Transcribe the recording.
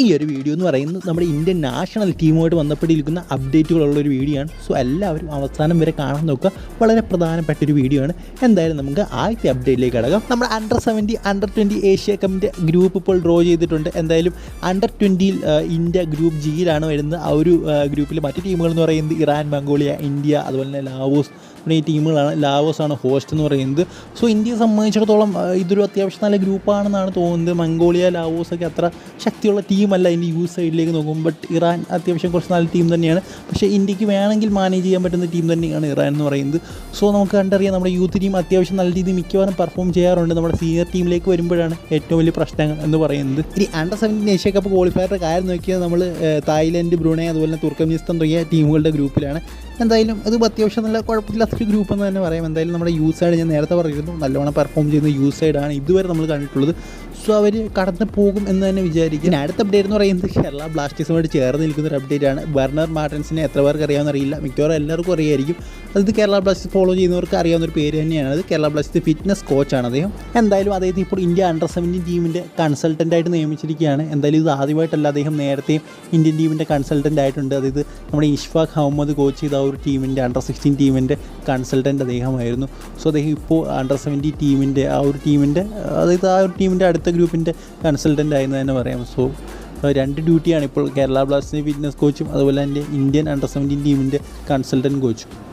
ഈ ഒരു വീഡിയോ എന്ന് പറയുന്നത് നമ്മുടെ ഇന്ത്യൻ നാഷണൽ ടീമുമായിട്ട് ബന്ധപ്പെട്ടിരിക്കുന്ന അപ്ഡേറ്റുകളുള്ള ഒരു വീഡിയോ ആണ്. സോ എല്ലാവരും അവസാനം വരെ കാണാൻ നോക്കുക. വളരെ പ്രധാനപ്പെട്ട ഒരു വീഡിയോ ആണ്. എന്തായാലും നമുക്ക് ആദ്യത്തെ അപ്ഡേറ്റിലേക്ക് കടക്കാം. നമ്മുടെ under seventy under twenty Asia കപ്പിന്റെ ഗ്രൂപ്പ് ഇപ്പോൾ ഡ്രോ ചെയ്തിട്ടുണ്ട്. എന്തായാലും അണ്ടർ ട്വന്റിയിൽ ഇന്ത്യ ഗ്രൂപ്പ് ജിയിലാണ് വരുന്നത്. ആ ഒരു ഗ്രൂപ്പിൽ മറ്റു ടീമുകൾ എന്ന് പറയുന്നത് ഇറാൻ മംഗോളിയ ഇന്ത്യ അതുപോലെ തന്നെ ലാവോസ്. ഈ ടീമുകളാണ് ലാവോസ് ആണ് ഹോസ്റ്റ് എന്ന് പറയുന്നത്. സോ ഇന്ത്യയെ സംബന്ധിച്ചിടത്തോളം ഇതൊരു അത്യാവശ്യം നല്ല ഗ്രൂപ്പാണെന്നാണ് തോന്നുന്നത്. മംഗോളിയ ലാവോസ് ഒക്കെ അത്ര ശക്തിയുള്ള ടീമല്ല ഇതിന്റെ യു സൈഡിലേക്ക് നോക്കും. ബട്ട് ഇറാൻ അത്യാവശ്യം കുറച്ച് നല്ല ടീം തന്നെയാണ്. പക്ഷേ ഇന്ത്യയ്ക്ക് വേണമെങ്കിൽ മാനേജ് ചെയ്യാൻ പറ്റുന്ന ടീം തന്നെയാണ് ഇറാൻ എന്ന് പറയുന്നത്. സോ നമുക്ക് കണ്ടറിയാം നമ്മുടെ യൂത്ത് ടീം അത്യാവശ്യം നല്ല രീതിയിൽ മിക്കവാറും പെർഫോം ചെയ്യാറുണ്ട്. നമ്മുടെ സീനിയർ ടീമിലേക്ക് വരുമ്പോഴാണ് ഏറ്റവും വലിയ പ്രശ്നങ്ങൾ എന്ന് പറയുന്നത്. ഇനി അണ്ടർ സെവന്റീൻ ഏഷ്യ കപ്പ് ക്വാളിഫയറുടെ കാര്യം നോക്കിയാൽ നമ്മൾ തായ്ലൻഡ് ബ്രൂണെ അതുപോലെ തന്നെ തുർക്കമിനിസ്ഥാൻ തുടങ്ങിയ ടീമുകളുടെ ഗ്രൂപ്പിലാണ് എന്തായാലും അത് അത്യാവശ്യം നല്ല കുഴപ്പമില്ലാത്തൊരു ഗ്രൂപ്പ് എന്ന് തന്നെ പറയാം. എന്തായാലും നമ്മുടെ യു സൈഡ് ഞാൻ നേരത്തെ പറഞ്ഞിരുന്നു. നല്ലോണം പെർഫോം ചെയ്യുന്ന യു സൈഡാണ് ഇതുവരെ നമ്മൾ കണ്ടിട്ടുള്ളത്. സോ അവർ കടന്നു പോകും എന്ന് തന്നെ വിചാരിക്കും. അടുത്ത അപ്ഡേറ്റ് എന്ന് പറയുന്നത് കേരള ബ്ലാസ്റ്റേഴ്സുമായിട്ട് ചേർന്ന് നിൽക്കുന്ന ഒരു അപ്ഡേറ്റ് ആണ്. ബർണർ മാർട്ടൻസിനെ എത്ര പേർക്ക് അറിയാമെന്ന് അറിയില്ല. മിക്കവാറും എല്ലാവർക്കും അറിയായിരിക്കും. അത് കേരള ബ്ലാസ്റ്റേഴ്സ് ഫോളോ ചെയ്യുന്നവർക്ക് അറിയാവുന്ന ഒരു പേര് തന്നെയാണ്. അത് കേരള ബ്ലാസ്റ്റേഴ്സ് ഫിറ്റ്നസ് കോച്ചാണ് അദ്ദേഹം. എന്തായാലും അദ്ദേഹത്തെ ഇപ്പോൾ ഇന്ത്യ അണ്ടർ സെവന്റീൻ ടീമിന്റെ കൺസൾട്ടന്റായിട്ട് നിയമിച്ചിരിക്കുകയാണ്. എന്തായാലും ഇത് ആദ്യമായിട്ടല്ല അദ്ദേഹം നേരത്തെ ഇന്ത്യൻ ടീമിന്റെ കൺസൾട്ടന്റ് ആയിട്ടുണ്ട്. അതായത് നമ്മുടെ ഇഷ്ഫാഖ് അഹമ്മദ് കോച്ച് ചെയ്ത ആ ഒരു ടീമിന്റെ അണ്ടർ സിക്സ്റ്റീൻ ടീമിന്റെ കൺസൾട്ടന്റ് അദ്ദേഹമായിരുന്നു. സോ അദ്ദേഹം ഇപ്പോൾ അണ്ടർ സെവന്റീൻ ടീമിന്റെ ആ ഒരു ടീമിന്റെ അതായത് ആ ഒരു ടീമിന്റെ അടുത്ത ഗ്രൂപ്പിന്റെ കൺസൾട്ടന്റ് ആയെന്ന് തന്നെ പറയാം. സോ രണ്ട് ഡ്യൂട്ടിയാണ് ഇപ്പോൾ കേരള ബ്ലാസ്റ്റേഴ്സിന്റെ ഫിറ്റ്നസ് കോച്ചും അതുപോലെ തന്നെ ഇന്ത്യൻ അണ്ടർ സെവന്റീൻ ടീമിന്റെ കൺസൾട്ടന്റ് കോച്ചും